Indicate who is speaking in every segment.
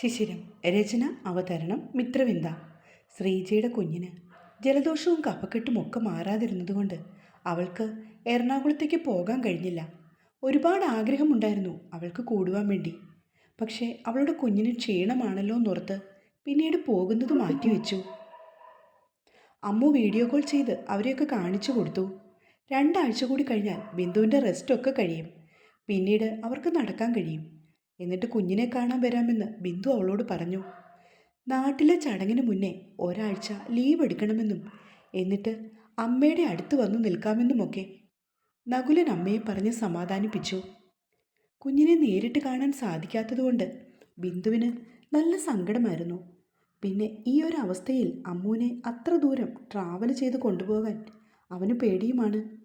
Speaker 1: ശിശിരം രചന അവതരണം മിത്രവിന്ദ. ശ്രീജയുടെ കുഞ്ഞിന് ജലദോഷവും കഫക്കെട്ടും ഒക്കെ മാറാതിരുന്നതുകൊണ്ട് അവൾക്ക് എറണാകുളത്തേക്ക് പോകാൻ കഴിഞ്ഞില്ല. ഒരുപാട് ആഗ്രഹമുണ്ടായിരുന്നു അവൾക്ക് കൂടുവാൻ വേണ്ടി. പക്ഷേ അവളുടെ കുഞ്ഞിന് ക്ഷീണമാണല്ലോ എന്നോർത്ത് പിന്നീട് പോകുന്നത് മാറ്റിവെച്ചു. അമ്മു വീഡിയോ കോൾ ചെയ്ത് അവരെയൊക്കെ കാണിച്ചു കൊടുത്തു. രണ്ടാഴ്ച കൂടി കഴിഞ്ഞാൽ ബിന്ദുവിന്റെ റെസ്റ്റൊക്കെ കഴിയും. പിന്നീട് അവർക്ക് നടക്കാൻ കഴിയും. എന്നിട്ട് കുഞ്ഞിനെ കാണാൻ വരാമെന്ന് ബിന്ദു അവളോട് പറഞ്ഞു. നാട്ടിലെ ചടങ്ങിന് മുന്നേ ഒരാഴ്ച ലീവ് എടുക്കണമെന്നും എന്നിട്ട് അമ്മയുടെ അടുത്ത് വന്നു നിൽക്കാമെന്നുമൊക്കെ നകുലൻ അമ്മയെ പറഞ്ഞ് സമാധാനിപ്പിച്ചു. കുഞ്ഞിനെ നേരിട്ട് കാണാൻ സാധിക്കാത്തതുകൊണ്ട് ബിന്ദുവിന് നല്ല സങ്കടമായിരുന്നു. പിന്നെ ഈ ഒരു അവസ്ഥയിൽ അമ്മുവിനെ അത്ര ദൂരം ട്രാവൽ ചെയ്ത് കൊണ്ടുപോകാൻ അവന് പേടിയുമാണ്.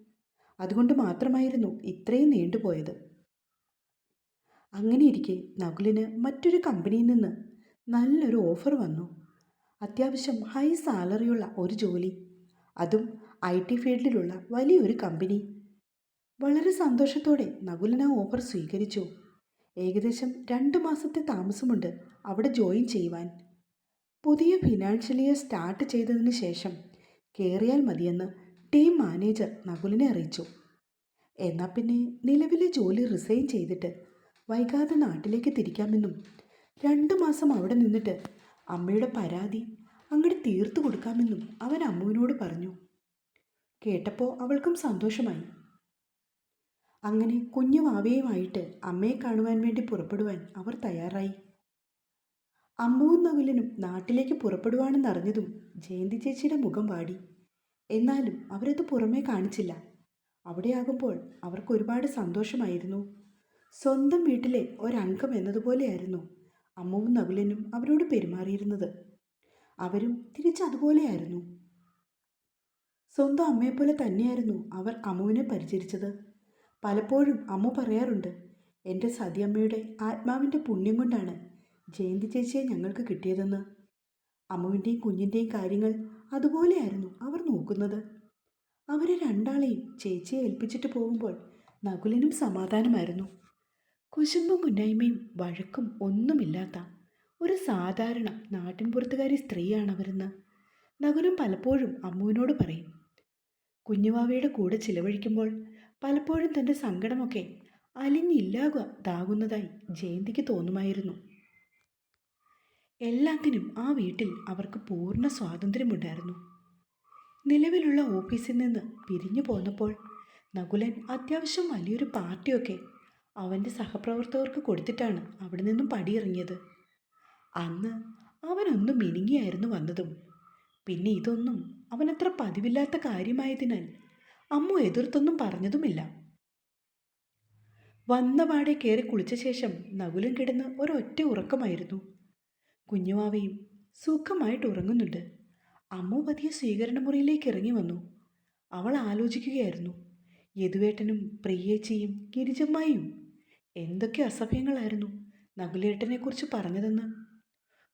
Speaker 1: അതുകൊണ്ട് മാത്രമായിരുന്നു ഇത്രയും നീണ്ടുപോയത്. അങ്ങനെയിരിക്കെ നകുലിന് മറ്റൊരു കമ്പനിയിൽ നിന്ന് നല്ലൊരു ഓഫർ വന്നു. അത്യാവശ്യം ഹൈ സാലറിയുള്ള ഒരു ജോലി. അതും ഐ ടി ഫീൽഡിലുള്ള വലിയൊരു കമ്പനി. വളരെ സന്തോഷത്തോടെ നകുലൻ ആ ഓഫർ സ്വീകരിച്ചു. ഏകദേശം രണ്ട് മാസത്തെ താമസമുണ്ട് അവിടെ ജോയിൻ ചെയ്യുവാൻ. പുതിയ ഫിനാൻഷ്യൽ ഇയർ സ്റ്റാർട്ട് ചെയ്തതിന് ശേഷം കയറിയാൽ മതിയെന്ന് ടീം മാനേജർ നകുലിനെ അറിയിച്ചു. എന്നാൽ പിന്നെ നിലവിലെ ജോലി റിസൈൻ ചെയ്തിട്ട് വൈകാതെ നാട്ടിലേക്ക് തിരിക്കാമെന്നും രണ്ട് മാസം അവിടെ നിന്നിട്ട് അമ്മയുടെ പരാതി അങ്ങോട്ട് തീർത്തു കൊടുക്കാമെന്നും അവൻ അമ്മുവിനോട് പറഞ്ഞു. കേട്ടപ്പോൾ അവൾക്കും സന്തോഷമായി. അങ്ങനെ കുഞ്ഞു വാവയുമായിട്ട് അമ്മയെ കാണുവാൻ വേണ്ടി പുറപ്പെടുവാൻ അവർ തയ്യാറായി. അമ്മുവും നകുലനും നാട്ടിലേക്ക് പുറപ്പെടുവാണെന്നറിഞ്ഞതും ജയന്തി ചേച്ചിയുടെ മുഖം വാടി. എന്നാലും അവരത് പുറമേ കാണിച്ചില്ല. അവിടെയാകുമ്പോൾ അവർക്ക് ഒരുപാട് സന്തോഷമായിരുന്നു. സ്വന്തം വീട്ടിലെ ഒരംഗം എന്നതുപോലെയായിരുന്നു അമ്മുവും നകുലനും അവരോട് പെരുമാറിയിരുന്നത്. അവരും തിരിച്ചതുപോലെയായിരുന്നു. സ്വന്തം അമ്മയെപ്പോലെ തന്നെയായിരുന്നു അവർ അമ്മുവിനെ പരിചരിച്ചത്. പലപ്പോഴും അമ്മു പറയാറുണ്ട് എന്റെ സതിയമ്മയുടെ ആത്മാവിന്റെ പുണ്യം കൊണ്ടാണ് ജയന്തി ചേച്ചിയെ ഞങ്ങൾക്ക് കിട്ടിയതെന്ന്. അമ്മുവിന്റെയും കുഞ്ഞിന്റെയും കാര്യങ്ങൾ അതുപോലെയായിരുന്നു അവർ നോക്കുന്നത്. അവരെ രണ്ടാളെയും ചേച്ചിയെ ഏൽപ്പിച്ചിട്ട് പോകുമ്പോൾ നകുലിനും സമാധാനമായിരുന്നു. കുശുമ്പും കുന്നായ്മയും വഴക്കും ഒന്നുമില്ലാത്ത ഒരു സാധാരണ നാട്ടിൻപുറത്തുകാരി സ്ത്രീയാണവരെന്ന് നകുലും പലപ്പോഴും അമ്മുവിനോട് പറയും. കുഞ്ഞുവാവയുടെ കൂടെ ചിലവഴിക്കുമ്പോൾ പലപ്പോഴും തന്റെ സങ്കടമൊക്കെ അലിഞ്ഞില്ലാതാകുന്നതായി ജയന്തിക്ക് തോന്നുമായിരുന്നു. എല്ലാത്തിനും ആ വീട്ടിൽ അവർക്ക് പൂർണ സ്വാതന്ത്ര്യമുണ്ടായിരുന്നു. നിലവിലുള്ള ഓഫീസിൽ നിന്ന് പിരിഞ്ഞു പോന്നപ്പോൾ നകുലൻ അത്യാവശ്യം വലിയൊരു പാർട്ടിയൊക്കെ അവന്റെ സഹപ്രവർത്തകർക്ക് കൊടുത്തിട്ടാണ് അവിടെ നിന്നും പടിയിറങ്ങിയത്. അന്ന് അവനൊന്ന് മിനുങ്ങിയായിരുന്നു വന്നതും. പിന്നെ ഇതൊന്നും അവനത്ര പതിവില്ലാത്ത കാര്യമായതിനാൽ അമ്മ എതിർത്തൊന്നും പറഞ്ഞതുമില്ല. വന്ന പാടെ കയറി കുളിച്ച ശേഷം നകുലം കിടന്ന് ഒരൊറ്റ ഉറക്കമായിരുന്നു. കുഞ്ഞുവാവയും സുഖമായിട്ട് ഉറങ്ങുന്നുണ്ട്. അമ്മ പതിയെ സ്വീകരണ മുറിയിലേക്ക് ഇറങ്ങി വന്നു. അവൾ ആലോചിക്കുകയായിരുന്നു. യദുവേട്ടനും പ്രിയേച്ചിയും ഗിരിജമ്മായും എന്തൊക്കെ അസഭ്യങ്ങളായിരുന്നു നകുലേട്ടനെക്കുറിച്ച് പറഞ്ഞതെന്ന്.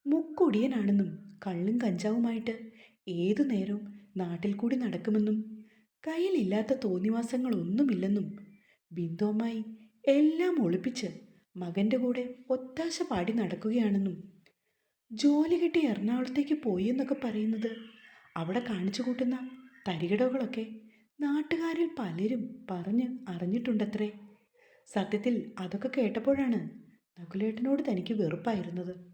Speaker 1: മുക്കൊടിയനാണെന്നും കള്ളും കഞ്ചാവുമായിട്ട് ഏതു നേരവും നാട്ടിൽ കൂടി നടക്കുമെന്നും കയ്യിലില്ലാത്ത തോന്നിവാസങ്ങളൊന്നുമില്ലെന്നും ബിന്ദുവുമായി എല്ലാം ഒളിപ്പിച്ച് മകന്റെ കൂടെ ഒത്താശ പാടി നടക്കുകയാണെന്നും ജോലി കിട്ടി എറണാകുളത്തേക്ക് പോയി എന്നൊക്കെ പറയുന്നത് അവിടെ കാണിച്ചു കൂട്ടുന്ന തരികിടകളൊക്കെ നാട്ടുകാരിൽ പലരും പറഞ്ഞ് അറിഞ്ഞിട്ടുണ്ടത്രേ. സത്യത്തിൽ അതൊക്കെ കേട്ടപ്പോഴാണ് നകുലേട്ടനോട് തനിക്ക് വെറുപ്പായിരുന്നത്.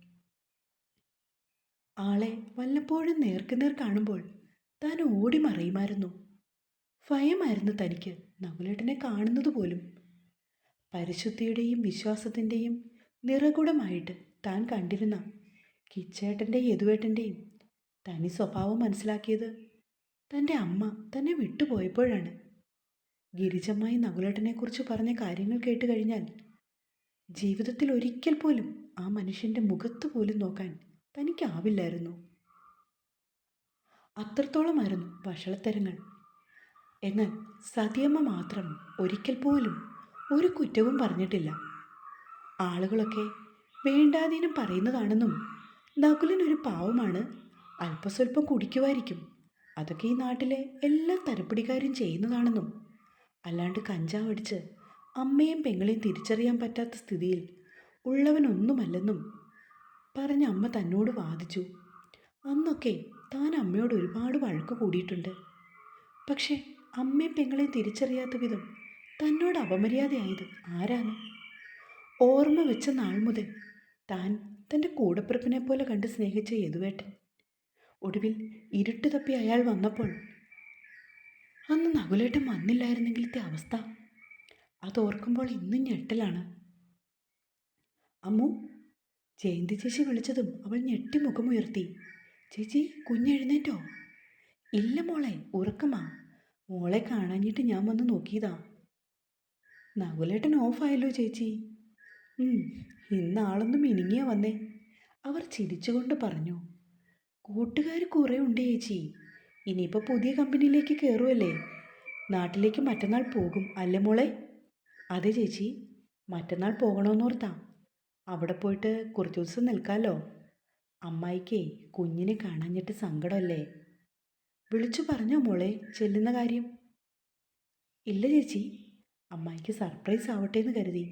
Speaker 1: ആളെ വല്ലപ്പോഴും നേർക്കുനേർ കാണുമ്പോൾ താൻ ഓടി മറയുമായിരുന്നു. ഭയമായിരുന്നു തനിക്ക് നകുലേട്ടനെ കാണുന്നത് പോലും. പരിശുദ്ധിയുടെയും വിശ്വാസത്തിന്റെയും നിറകുടമായിട്ട് താൻ കണ്ടിരുന്ന കിച്ചേട്ടന്റെയും യദുവേട്ടന്റെയും തനി സ്വഭാവം മനസ്സിലാക്കിയത് തന്റെ അമ്മ തന്നെ വിട്ടുപോയപ്പോഴാണ്. ഗിരിജമ്മായി നകുലേട്ടനെക്കുറിച്ച് പറഞ്ഞ കാര്യങ്ങൾ കേട്ട് കഴിഞ്ഞാൽ ജീവിതത്തിൽ ഒരിക്കൽ പോലും ആ മനുഷ്യന്റെ മുഖത്ത് പോലും നോക്കാൻ തനിക്കാവില്ലായിരുന്നു. അത്രത്തോളമായിരുന്നു വഷളത്തരങ്ങൾ. എന്നാൽ സതിയമ്മ മാത്രം ഒരിക്കൽ പോലും ഒരു കുറ്റവും പറഞ്ഞിട്ടില്ല. ആളുകളൊക്കെ വേണ്ടാതീനം പറയുന്നതാണെന്നും നകുലൻ ഒരു പാവമാണ് അല്പസ്വല്പം കുടിക്കുമായിരിക്കും. അതൊക്കെ ഈ നാട്ടിലെ എല്ലാ തരപ്പിടിക്കാരും ചെയ്യുന്നതാണെന്നും അല്ലാണ്ട് കഞ്ചാവടിച്ച് അമ്മയും പെങ്ങളെയും തിരിച്ചറിയാൻ പറ്റാത്ത സ്ഥിതിയിൽ ഉള്ളവനൊന്നുമല്ലെന്നും പറഞ്ഞ് അമ്മ തന്നോട് വാദിച്ചു. അന്നൊക്കെ താൻ അമ്മയോട് ഒരുപാട് വഴക്ക് കൂടിയിട്ടുണ്ട്. പക്ഷേ അമ്മയും പെങ്ങളെയും തിരിച്ചറിയാത്ത വിധം തന്നോട് അപമര്യാദയായത് ആരാണ്? ഓർമ്മ വെച്ച നാൾ മുതൽ താൻ തന്റെ കൂടപ്പിറപ്പിനെ പോലെ കണ്ട് സ്നേഹിച്ച യദുവേട്ടൻ. ഒടുവിൽ ഇരുട്ട് തപ്പി അയാൾ വന്നപ്പോൾ അന്ന് നകുലേട്ടൻ വന്നില്ലായിരുന്നെങ്കിലത്തെ അവസ്ഥ? അതോർക്കുമ്പോൾ ഇന്നും ഞെട്ടലാണ്. അമ്മു ജയന്തി ചേച്ചി വിളിച്ചതും അവൾ ഞെട്ടി മുഖമുയർത്തി. ചേച്ചി കുഞ്ഞെഴുന്നേറ്റോ? ഇല്ല മോളെ ഉറക്കമാ. മോളെ കാണാഞ്ഞിട്ട് ഞാൻ വന്ന് നോക്കിയതാ. നകുലേട്ടൻ ഓഫായല്ലോ ചേച്ചി. ഇന്നാളൊന്നും ഇനിങ്ങിയാ വന്നേ. അവർ ചിരിച്ചുകൊണ്ട് പറഞ്ഞു. കൂട്ടുകാർ കുറേ ഉണ്ട് ചേച്ചി. ഇനിയിപ്പോൾ പുതിയ കമ്പനിയിലേക്ക് കയറുമല്ലേ നാട്ടിലേക്ക് മറ്റന്നാൾ പോകും അല്ലേ മോളെ? അതെ ചേച്ചി മറ്റന്നാൾ പോകണമെന്നോർത്താം അവിടെ പോയിട്ട് കുറച്ച് ദിവസം നിൽക്കാമല്ലോ അമ്മായിക്കേ കുഞ്ഞിനെ കാണാഞ്ഞിട്ട് സങ്കടമല്ലേ? വിളിച്ചു പറഞ്ഞോ മോളെ ചെല്ലുന്ന കാര്യം. ഇല്ല ചേച്ചി അമ്മായിക്ക് സർപ്രൈസ് ആവട്ടെ എന്ന് കരുതി.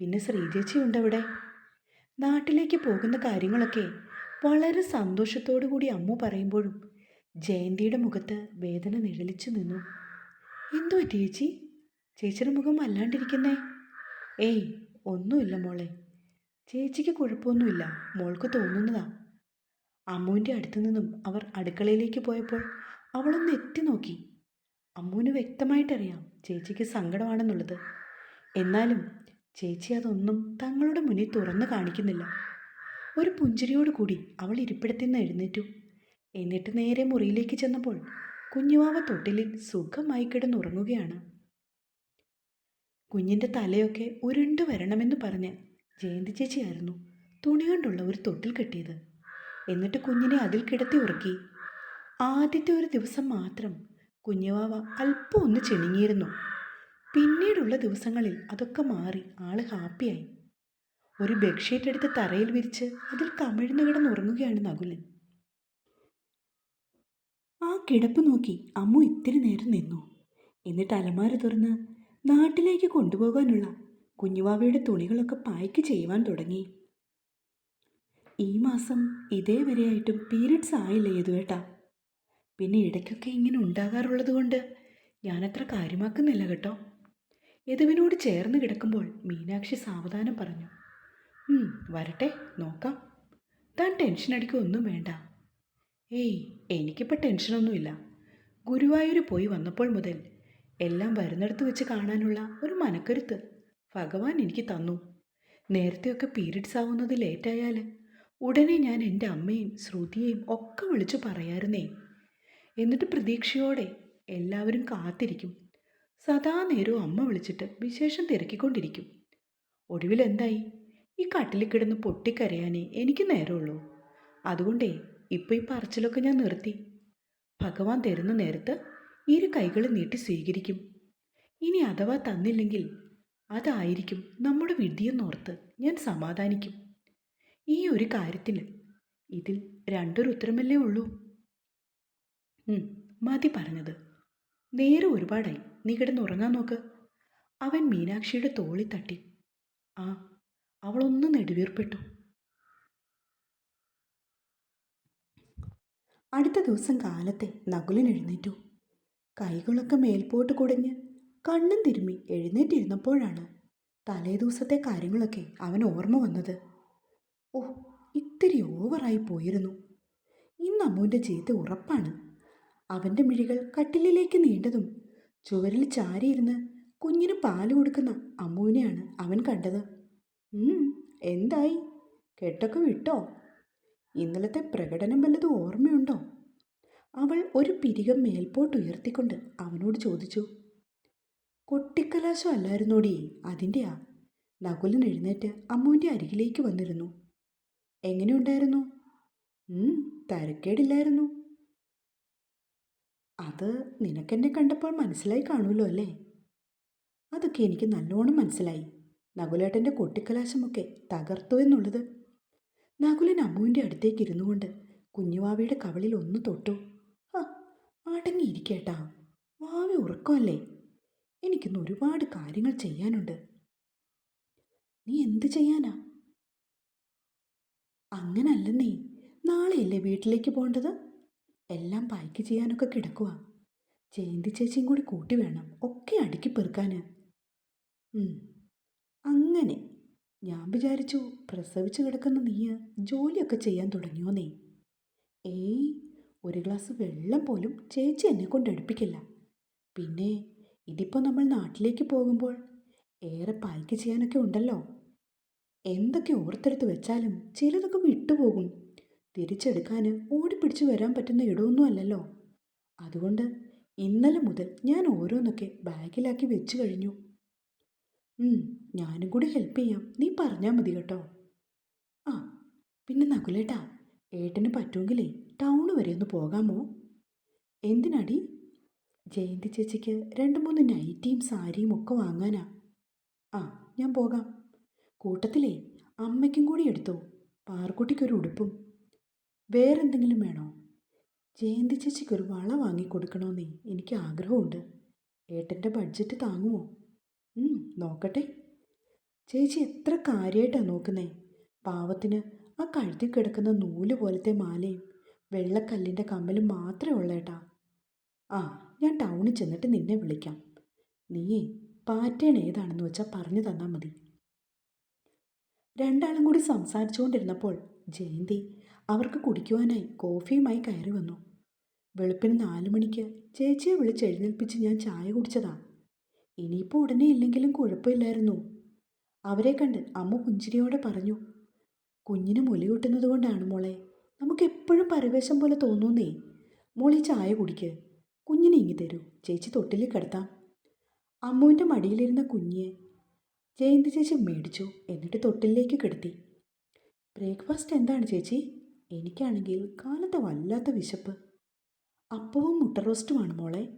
Speaker 1: പിന്നെ ശ്രീചേച്ചി ഉണ്ടവിടെ. നാട്ടിലേക്ക് പോകുന്ന കാര്യങ്ങളൊക്കെ വളരെ സന്തോഷത്തോടു കൂടി അമ്മു പറയുമ്പോഴും ജയന്തിയുടെ മുഖത്ത് വേദന നിഴലിച്ചു നിന്നു. എന്തോ ചേച്ചി? ചേച്ചിയുടെ മുഖം അല്ലാണ്ടിരിക്കുന്നേ? ഏയ് ഒന്നുമില്ല മോളെ. ചേച്ചിക്ക് കുഴപ്പമൊന്നുമില്ല. മോൾക്ക് തോന്നുന്നതാ. അമ്മുവിന്റെ അടുത്തു നിന്നും അവർ അടുക്കളയിലേക്ക് പോയപ്പോൾ അവളൊന്ന് എത്തി നോക്കി. അമ്മുവിന് വ്യക്തമായിട്ടറിയാം ചേച്ചിക്ക് സങ്കടമാണെന്നുള്ളത്. എന്നാലും ചേച്ചി അതൊന്നും തങ്ങളുടെ മുന്നിൽ തുറന്നു കാണിക്കുന്നില്ല. ഒരു പുഞ്ചിരിയോട് കൂടി അവൾ ഇരിപ്പിടത്തിൽ നിന്ന് എഴുന്നേറ്റു. എന്നിട്ട് നേരെ മുറിയിലേക്ക് ചെന്നപ്പോൾ കുഞ്ഞുവാവ തൊട്ടിലിൽ സുഖമായി കിടന്നുറങ്ങുകയാണ്. കുഞ്ഞിന്റെ തലയൊക്കെ ഉരുണ്ടു വരണമെന്ന് പറഞ്ഞ് ജയന്തി ചേച്ചിയായിരുന്നു തുണി കൊണ്ടുള്ള ഒരു തൊട്ടിൽ കെട്ടിയത്. എന്നിട്ട് കുഞ്ഞിനെ അതിൽ കിടത്തി ഉറക്കി. ആദ്യത്തെ ഒരു ദിവസം മാത്രം കുഞ്ഞുവാവ അല്പം ഒന്ന് ചെണുങ്ങിയിരുന്നു. പിന്നീടുള്ള ദിവസങ്ങളിൽ അതൊക്കെ മാറി ആൾ ഹാപ്പിയായി. ഒരു ബെഡ്ഷീറ്റ് എടുത്ത് തറയിൽ വിരിച്ച് അതിൽ കമിഴ്ന്നു കിടന്നുറങ്ങുകയാണ് നകുലൻ. ആ കിടപ്പ് നോക്കി അമ്മു ഇത്തിരി നേരം നിന്നു. എന്നിട്ട് അലമാര തുറന്ന് നാട്ടിലേക്ക് കൊണ്ടുപോകാനുള്ള കുഞ്ഞുവാവയുടെ തുണികളൊക്കെ പായ്ക്ക് ചെയ്യുവാൻ തുടങ്ങി. ഈ മാസം ഇതേവരെയായിട്ടും പീരീഡ്സ് ആയില്ല യദുവേട്ടാ? പിന്നെ ഇടയ്ക്കൊക്കെ ഇങ്ങനെ ഉണ്ടാകാറുള്ളത് കൊണ്ട് ഞാനത്ര കാര്യമാക്കുന്നില്ല കേട്ടോ. യദുവിനോട് ചേർന്ന് കിടക്കുമ്പോൾ മീനാക്ഷി സാവധാനം പറഞ്ഞു. "ഉം, വരട്ടെ നോക്കാം. താൻ ടെൻഷൻ അടിക്കൊന്നും വേണ്ട. ഏയ് എനിക്കിപ്പോൾ ടെൻഷനൊന്നുമില്ല. ഗുരുവായൂർ പോയി വന്നപ്പോൾ മുതൽ എല്ലാം വരുന്നിടത്ത് വെച്ച് കാണാനുള്ള ഒരു മനക്കരുത്ത് ഭഗവാൻ എനിക്ക് തന്നു. നേരത്തെയൊക്കെ പീരീഡ്സ് ആവുന്നത് ലേറ്റായാൽ ഉടനെ ഞാൻ എന്റെ അമ്മയും ശ്രുതിയെയും ഒക്കെ വിളിച്ചു പറയാറുന്നേ എന്നിട്ട് പ്രതീക്ഷയോടെ എല്ലാവരും കാത്തിരിക്കും. സദാ നേരവും അമ്മ വിളിച്ചിട്ട് വിശേഷം തിരക്കിക്കൊണ്ടിരിക്കും. ഒടുവിൽ എന്തായി? ഈ കാട്ടിൽ കിടന്ന് പൊട്ടിക്കരയാനേ എനിക്ക് നേരമുള്ളൂ. അതുകൊണ്ടേ ഇപ്പോൾ ഈ പറച്ചിലൊക്കെ ഞാൻ നിർത്തി. ഭഗവാൻ തരുന്ന നേരത്ത് ഇരു കൈകൾ നീട്ടി സ്വീകരിക്കും. ഇനി അഥവാ തന്നില്ലെങ്കിൽ അതായിരിക്കും നമ്മുടെ വിധിയെന്നോർത്ത് ഞാൻ സമാധാനിക്കും. ഈ ഒരു കാര്യത്തിന് ഇതിൽ രണ്ടൊരു ഉത്തരമല്ലേ ഉള്ളൂ? മതി പറഞ്ഞത്. നേരെ ഒരുപാടായി. നീ കിടന്നുറങ്ങാൻ നോക്ക്. അവൻ മീനാക്ഷിയുടെ തോളി തട്ടി. ആ അവളൊന്ന് നെടുവീർപ്പെട്ടു. അടുത്ത ദിവസം കാലത്തെ നകുലൻ എഴുന്നേറ്റു. കൈകളൊക്കെ മേൽപോട്ട് കുടഞ്ഞ് കണ്ണും തിരുമ്മി എഴുന്നേറ്റിരുന്നപ്പോഴാണ് തലേ ദിവസത്തെ കാര്യങ്ങളൊക്കെ അവൻ ഓർമ്മ വന്നത്. ഓ ഇത്തിരി ഓവറായി പോയിരുന്നു. ഇന്ന് അമ്മുവിന്റെ ചേത്ത് ഉറപ്പാണ്. അവന്റെ മിഴികൾ കട്ടിലിലേക്ക് നീണ്ടതും ചുവരിൽ ചാരിയിരുന്ന് കുഞ്ഞിന് പാൽ കൊടുക്കുന്ന അമ്മുവിനെയാണ് അവൻ കണ്ടത്. എന്തായി? കെട്ടൊക്കെ വിട്ടോ? ഇന്നലത്തെ പ്രകടനം വല്ലതും ഓർമ്മയുണ്ടോ? അവൾ ഒരു പിരികം മേൽപോട്ട് ഉയർത്തിക്കൊണ്ട് അവനോട് ചോദിച്ചു. കൊട്ടിക്കലാശം അല്ലായിരുന്നോടി അതിന്റെയാ നകുലൻ എഴുന്നേറ്റ് അമ്മുവിന്റെ അരികിലേക്ക് വന്നിരുന്നു. എങ്ങനെയുണ്ടായിരുന്നു? തരക്കേടില്ലായിരുന്നു. അത് നിനക്കെന്നെ കണ്ടപ്പോൾ മനസ്സിലായി കാണുമല്ലോ അല്ലേ? അതൊക്കെ എനിക്ക് നല്ലോണം മനസ്സിലായി. നകുലേട്ടന്റെ കൊട്ടിക്കലാശമൊക്കെ തകർത്തു എന്നുള്ളത് നകുലൻ അമ്മുവിന്റെ അടുത്തേക്ക് ഇരുന്നു കൊണ്ട് കുഞ്ഞുവാവയുടെ കവളിൽ ഒന്ന് തൊട്ടു. ആ അടങ്ങിയിരിക്കേട്ടാ. വാവ ഉറക്കമല്ലേ? എനിക്കിന്ന് ഒരുപാട് കാര്യങ്ങൾ ചെയ്യാനുണ്ട്. നീ എന്ത് ചെയ്യാനാ? അങ്ങനല്ലെന്നേ. നാളെയല്ലേ വീട്ടിലേക്ക് പോകേണ്ടത്? എല്ലാം പായ്ക്ക് ചെയ്യാനൊക്കെ കിടക്കുക ജയന്തി ചേച്ചിയും കൂടി കൂട്ടി വേണം. ഒക്കെ അടുക്കി പെറുക്കാൻ അങ്ങനെ. ഞാൻ വിചാരിച്ചു പ്രസവിച്ച് കിടക്കുന്ന നീ ജോലിയൊക്കെ ചെയ്യാൻ തുടങ്ങിയോന്നേ. ഏയ് ഒരു ഗ്ലാസ് വെള്ളം പോലും ചേച്ചി എന്നെ കൊണ്ട് അടുപ്പിക്കില്ല. പിന്നെ ഇതിപ്പോൾ നമ്മൾ നാട്ടിലേക്ക് പോകുമ്പോൾ ഏറെ പായ്ക്ക് ചെയ്യാനൊക്കെ ഉണ്ടല്ലോ. എന്തൊക്കെ ഓർത്തെടുത്ത് വെച്ചാലും ചിലതൊക്കെ വിട്ടുപോകും. തിരിച്ചെടുക്കാൻ ഓടിപ്പിടിച്ച് വരാൻ പറ്റുന്ന ഇടമൊന്നും അല്ലല്ലോ. അതുകൊണ്ട് ഇന്നലെ മുതൽ ഞാൻ ഓരോന്നൊക്കെ ബാഗിലാക്കി വെച്ചു കഴിഞ്ഞു. ഞാനും കൂടി ഹെൽപ്പ് ചെയ്യാം. നീ പറഞ്ഞാൽ മതി കേട്ടോ. ആ പിന്നെ നകുലേട്ടാ ഏട്ടന് പറ്റുമെങ്കിലേ ടൗണ് വരെ ഒന്ന് പോകാമോ? എന്തിനാടി? ജയന്തി ചേച്ചിക്ക് രണ്ട് മൂന്ന് നൈറ്റിയും സാരിയും ഒക്കെ വാങ്ങാനാ. ആ ഞാൻ പോകാം. കൂട്ടത്തിലേ അമ്മയ്ക്കും കൂടി എടുത്തോ? പാർക്കുട്ടിക്കൊരു ഉടുപ്പും. വേറെന്തെങ്കിലും വേണോ? ജയന്തി ചേച്ചിക്കൊരു വള വാങ്ങിക്കൊടുക്കണമെന്നേ എനിക്ക് ആഗ്രഹമുണ്ട്. ഏട്ടന്റെ ബഡ്ജറ്റ് താങ്ങുമോ? നോക്കട്ടെ. ചേച്ചി എത്ര കാര്യമായിട്ടാണ് നോക്കുന്നേ. പാവത്തിന് ആ കഴുത്തിൽ കിടക്കുന്ന നൂൽ പോലത്തെ മാലയും വെള്ളക്കല്ലിന്റെ കമ്മലും മാത്രമേ ഉള്ളേട്ടാ. ആ ഞാൻ ടൗണിൽ ചെന്നിട്ട് നിന്നെ വിളിക്കാം. നീ പാറ്റേൺ ഏതാണെന്ന് വെച്ചാൽ പറഞ്ഞു തന്നാൽ മതി. രണ്ടാളും കൂടി സംസാരിച്ചുകൊണ്ടിരുന്നപ്പോൾ ജയന്തി അവർക്ക് കുടിക്കുവാനായി കോഫിയുമായി കയറി വന്നു. വെളുപ്പിന് നാലു മണിക്ക് ചേച്ചിയെ വിളിച്ച് എഴുന്നേൽപ്പിച്ച് ഞാൻ ചായ കുടിച്ചതാ. ഇനിയിപ്പോൾ ഉടനെ ഇല്ലെങ്കിലും കുഴപ്പമില്ലായിരുന്നു. അവരെ കണ്ട് അമ്മ പുഞ്ചിരിയോടെ പറഞ്ഞു കുഞ്ഞിന് മുലയൂട്ടുന്നത് കൊണ്ടാണ് മോളെ. നമുക്ക് എപ്പോഴും പരവേശം പോലെ തോന്നുന്നേ. മോളി ചായ കുടിക്ക്. കുഞ്ഞിനെ ഇങ്ങി തരൂ. ചേച്ചി തൊട്ടിൽ കിടത്താം. അമ്മുവിന്റെ മടിയിലിരുന്ന കുഞ്ഞിയെ ജയന്തി ചേച്ചി മേടിച്ചു. എന്നിട്ട് തൊട്ടിലേക്ക് കിടത്തി. ബ്രേക്ക്ഫാസ്റ്റ് എന്താണ് ചേച്ചി? എനിക്കാണെങ്കിൽ കാലത്തെ വല്ലാത്ത വിശപ്പ്. അപ്പവും മുട്ട റോസ്റ്റുമാണ് മോളെ.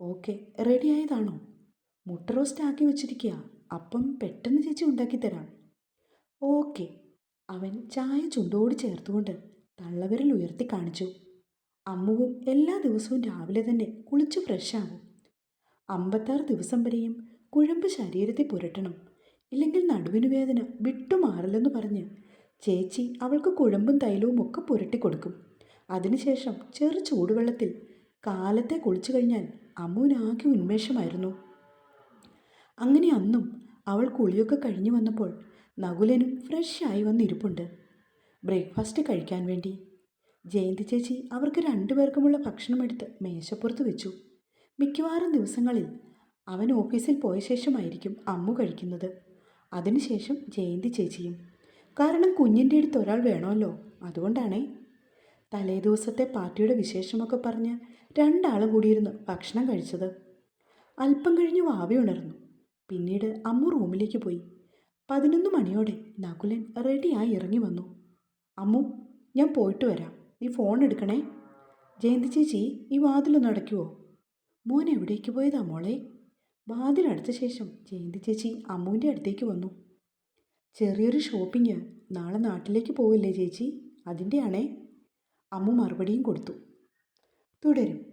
Speaker 1: ഓക്കെ റെഡി ആയതാണോ മുട്ട റോസ്റ്റ് ആക്കി വെച്ചിരിക്കുക അപ്പം പെട്ടെന്ന് ചേച്ചി ഉണ്ടാക്കി തരാം. ഓക്കെ. അവൻ ചായ ചുണ്ടോട് ചേർത്തുകൊണ്ട് തള്ളവിരൽ ഉയർത്തി കാണിച്ചു. അമ്മുവും എല്ലാ ദിവസവും രാവിലെ തന്നെ കുളിച്ച് ഫ്രഷാകും അമ്പത്താറ് ദിവസം വരെയും കുഴമ്പ് ശരീരത്തിൽ പുരട്ടണം. ഇല്ലെങ്കിൽ നടുവിന് വേദന വിട്ടുമാറില്ലെന്ന് പറഞ്ഞ് ചേച്ചി അവൾക്ക് കുഴമ്പും തൈലവും ഒക്കെ പുരട്ടി കൊടുക്കും. അതിനുശേഷം ചെറു ചൂടുവെള്ളത്തിൽ കാലത്തെ കുളിച്ചു കഴിഞ്ഞാൽ അമ്മുവിനാകെ ഉന്മേഷമായിരുന്നു. അങ്ങനെ അന്നും അവൾ കുളിയൊക്കെ കഴിഞ്ഞു വന്നപ്പോൾ നകുലനും ഫ്രഷായി വന്നിരിപ്പുണ്ട്. ബ്രേക്ക്ഫാസ്റ്റ് കഴിക്കാൻ വേണ്ടി. ജയന്തി ചേച്ചി അവർക്ക് രണ്ടുപേർക്കുമുള്ള ഭക്ഷണമെടുത്ത് മേശപ്പുറത്ത് വെച്ചു. മിക്കവാറും ദിവസങ്ങളിൽ അവൻ ഓഫീസിൽ പോയ ശേഷമായിരിക്കും അമ്മു കഴിക്കുന്നത്. അതിനുശേഷം ജയന്തി ചേച്ചിയും. കാരണം കുഞ്ഞിന്റെ അടുത്ത് ഒരാൾ വേണമല്ലോ അതുകൊണ്ടാണേ. തലേ ദിവസത്തെ പാർട്ടിയുടെ വിശേഷമൊക്കെ പറഞ്ഞ് രണ്ടാളും കൂടിയിരുന്ന് ഭക്ഷണം കഴിച്ചത്. അല്പം കഴിഞ്ഞ് വാവി ഉണർന്നു. പിന്നീട് അമ്മു റൂമിലേക്ക് പോയി. പതിനൊന്ന് മണിയോടെ നകുലൻ റെഡിയായി ഇറങ്ങി വന്നു. അമ്മു ഞാൻ പോയിട്ട് വരാം. നീ ഫോൺ എടുക്കണേ? ജയന്തി ചേച്ചി ഈ വാതിലൊന്ന് അടയ്ക്കുവോ? മോൻ എവിടേക്ക് പോയതാ മോളെ? വാതിലടച്ച ശേഷം ജയന്തി ചേച്ചി അമ്മുവിന്റെ അടുത്തേക്ക് വന്നു. ചെറിയൊരു ഷോപ്പിംഗ്. നാളെ നാട്ടിലേക്ക് പോവില്ലേ ചേച്ചി? അതിന്റെയാണേ? അമ്മു മറുപടിയും കൊടുത്തു. തുടരും.